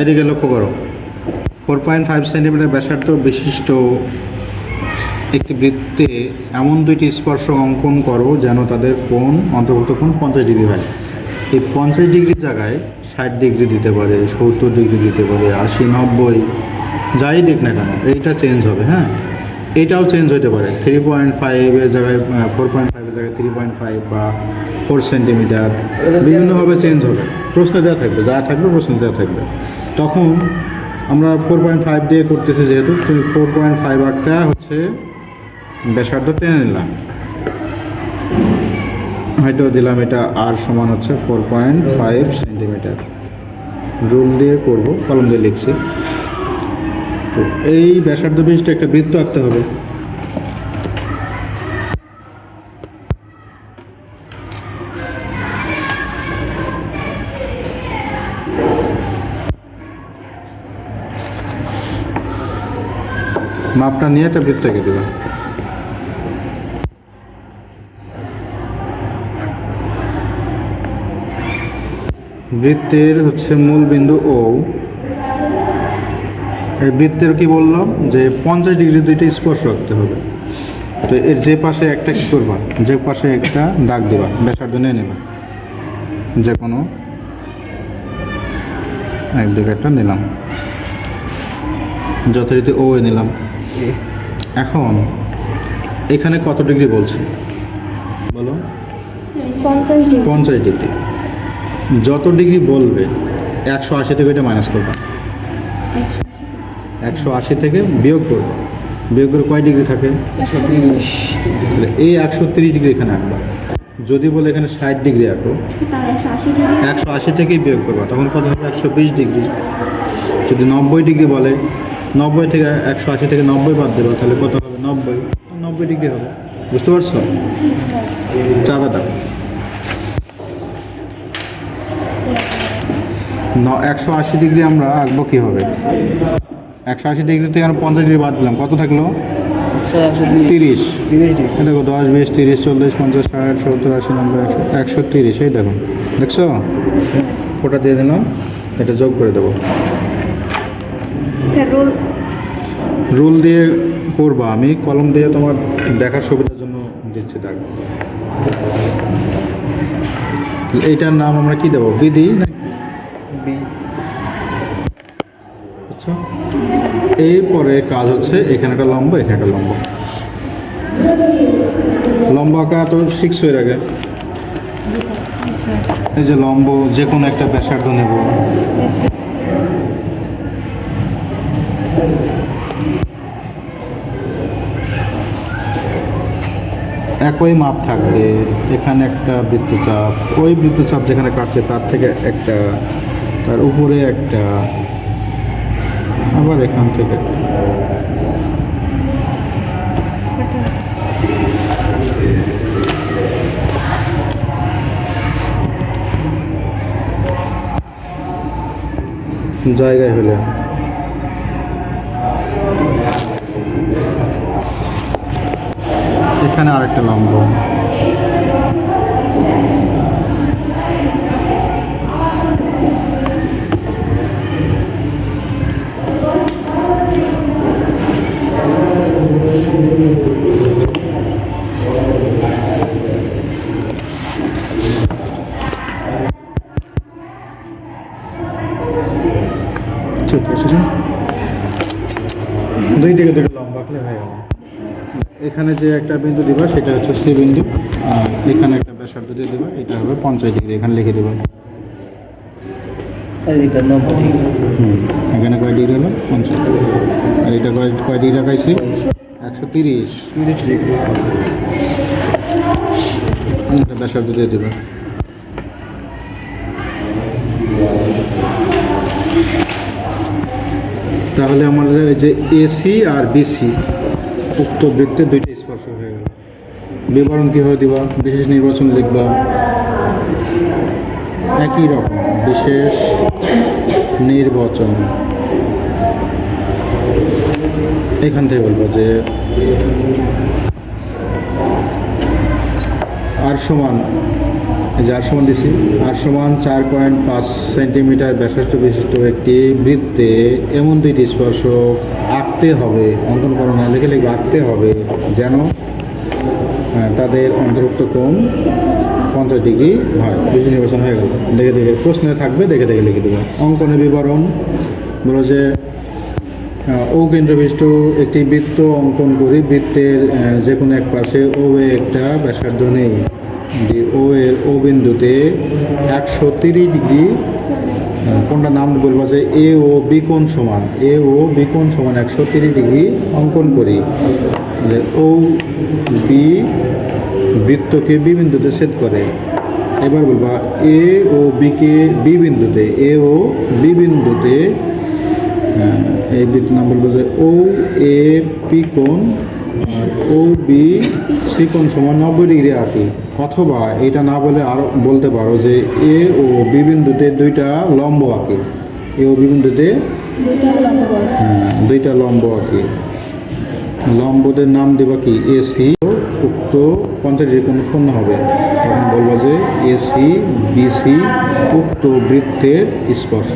এদিকে লক্ষ্য করো। ফোর পয়েন্ট ফাইভ সেন্টিমিটার ব্যাসার্ধ বিশিষ্ট একটি বৃত্তে এমন দুইটি স্পর্শ অঙ্কন করো যেন তাদের কোন অন্তর্ভুক্ত কোন পঞ্চাশ ডিগ্রি হয়। এই পঞ্চাশ ডিগ্রির জায়গায় ষাট ডিগ্রি দিতে পারে, সত্তর ডিগ্রি দিতে পারে, আশি, নব্বই, যাই দেখ না কেন, এইটা চেঞ্জ হবে হ্যাঁ? এইটাও চেঞ্জ হতে পারে। থ্রি পয়েন্ট ফাইভের জায়গায় ফোর পয়েন্ট ফাইভের জায়গায় থ্রি পয়েন্ট ফাইভ বা ফোর সেন্টিমিটার বিভিন্নভাবে চেঞ্জ হবে। প্রশ্ন দেওয়া থাকবে, যা থাকবে প্রশ্ন দেওয়া থাকবে। তখন আমরা ফোর পয়েন্ট ফাইভ দিয়ে করতেছি যেহেতু তুমি ফোর পয়েন্ট ফাইভ আটটা হচ্ছে ব্যাসার্ধ টেনে নিলাম। হয়তো দিলাম এটা আর সমান হচ্ছে four point five centimetre rule দিয়ে করব, কলম দিয়ে লিখছি। তো এই ব্যাসার্ধ বিশিষ্ট একটা বৃত্ত আঁকতে হবে। মাপটা নিয়ে একটা বৃত্ত এঁকে দেবে বৃত্তের হচ্ছে মূল বিন্দু ও এই বৃত্তের কি বললাম? যে পঞ্চাশ ডিগ্রি দুইটা স্পর্শ রাখতে হবে। তো এর যে পাশে একটা কী করবা? যে পাশে একটা দাগ দেবা ব্যাসার্ধ নিয়ে নেবা। যে কোনো একদিকে একটা নিলাম। যথারীতি ও এ নিলাম। এখন এখানে কত ডিগ্রি বলছে? বলো। পঞ্চাশ ডিগ্রি। যত ডিগ্রি বলবে একশো আশি থেকে এটা মাইনাস করবে। একশো আশি থেকে বিয়োগ করবে। বিয়োগ করে কয় ডিগ্রি থাকে? এই একশো তিরিশ ডিগ্রি এখানে আঁকবা। যদি বলে এখানে ষাট ডিগ্রি আঁকো, একশো আশি থেকেই বিয়োগ করবা। তখন কত হবে? একশো বিশ ডিগ্রি। যদি নব্বই ডিগ্রি বলে, নব্বই থেকে একশো আশি থেকে নব্বই বাদ দেবো, তাহলে কত হবে? নব্বই। নব্বই ডিগ্রি হবে। বুঝতে পারছ? চাঁদা দাও। একশো আশি ডিগ্রি আমরা আঁকবো কীভাবে একশো আশি ডিগ্রি থেকে আমরা পঞ্চাশ ডিগ্রি বাদ দিলাম। কত থাকল? তিরিশ। দেখো দশ বিশ তিরিশ চল্লিশ পঞ্চাশ ষাট সত্তর আশি নব্বই একশো একশো তিরিশ এই দেখো। দেখছ? ওটা দিয়ে দিলাম এটা যোগ করে দেবো। আচ্ছা রুল? দিয়ে করবা। আমি কলম দিয়ে তোমার দেখার সুবিধার জন্য দিচ্ছি দাগ এইটার নাম আমরা কি দেবো? বিধি এরপরে কাজ হচ্ছে, এখানে একটা লম্বা, এখানে একটা লম্বা। লম্ব আঁকা তো সিক্স হয়ে আগে এই যে লম্ব, যে কোনো একটা ব্যাসার্ধ নেব। একই মাপ থাকবে, এখানে একটা বৃত্তচাপ। ওই বৃত্তচাপ যেখানে কাটছে, তার থেকে একটা, তার উপরে একটা। আবার এখান থেকে। জায়গায় হলে। এখানে আরেকটা লম্ব। ঠিক আছে দুই দিকে দুটো লম্বা হয়ে গেল। এখানে যে একটা বিন্দু দিবা সেটা হচ্ছে সি বিন্দু। আর এখানে একটা ব্যাসার্ধ দিয়ে দেবা এটা হবে পঞ্চাশ ডিগ্রি এখানে লিখে দেবা। এখানে কয় ডিগ্রি হলো? পঞ্চাশ আর এটা কয় কয় ডিগ্রি রাখাইছি একশো তিরিশ। তিরিশ এটা ব্যাসার্ধ দিয়ে দেবা। তাহলে আমাদের যে এসি আর বিসি উক্ত বৃত্তে দুইটা স্পর্শ হয়ে গেল। বিবরণ কীভাবে দিবা? বিশেষ নির্বাচন লিখবা। একই রকম, বিশেষ নির্বাচন। এখান থেকে বলব যে আর সমান এই যে আর সমান দিছি। আর সমান চার পয়েন্ট পাঁচ সেন্টিমিটার ব্যাসার্ধ বিশিষ্ট একটি বৃত্তে এমন দুইটি স্পর্শক আঁকতে হবে অঙ্কন করো না লিখে লিখবে আঁকতে হবে যেন তাদের অন্তর্ভুক্ত কোণ পঞ্চাশ ডিগ্রি হয়। বেশি নির্বাচন হয়ে গেল। দেখে দেখে প্রশ্নে থাকবে, দেখে দেখে লিখে দেবে। অঙ্কনের বিবরণ বলো যে ও কেন্দ্রবিষ্ট একটি বৃত্ত অঙ্কন করি বৃত্তের যে কোনো এক পাশে ও একটা ব্যাসার্ধ নেই। ও এর ও বিন্দুতে একশো তিরিশ ডিগ্রি কোনটা নাম বলব যে এ ও বি কোণ সমান, এ ও বি কোণ সমান একশো তিরিশ ডিগ্রি অঙ্কন করি। যে ও বি বৃত্তকে বি বিন্দুতে ছেদ করে। এবার বলবা এ ও বিকে বি বিন্দুতে, এ ও বি বিন্দুতে এই বৃত্ত নাম বলব যে ও এ পি কোণ আর ও বি সি কোণ সমান নব্বই ডিগ্রি আঁকি অথবা এটা না বলে আরও বলতে পারো যে এ ও বি বিন্দুতে দুইটা লম্ব আঁকি। এ ও বি বিন্দুতে দুইটা লম্ব আঁকি। লম্বদের নাম দেবা কি? এসি উক্ত পঞ্চাশ কোণ উৎপন্ন হবে। তখন বলব যে এসি বিসি উক্ত বৃত্তের স্পর্শ।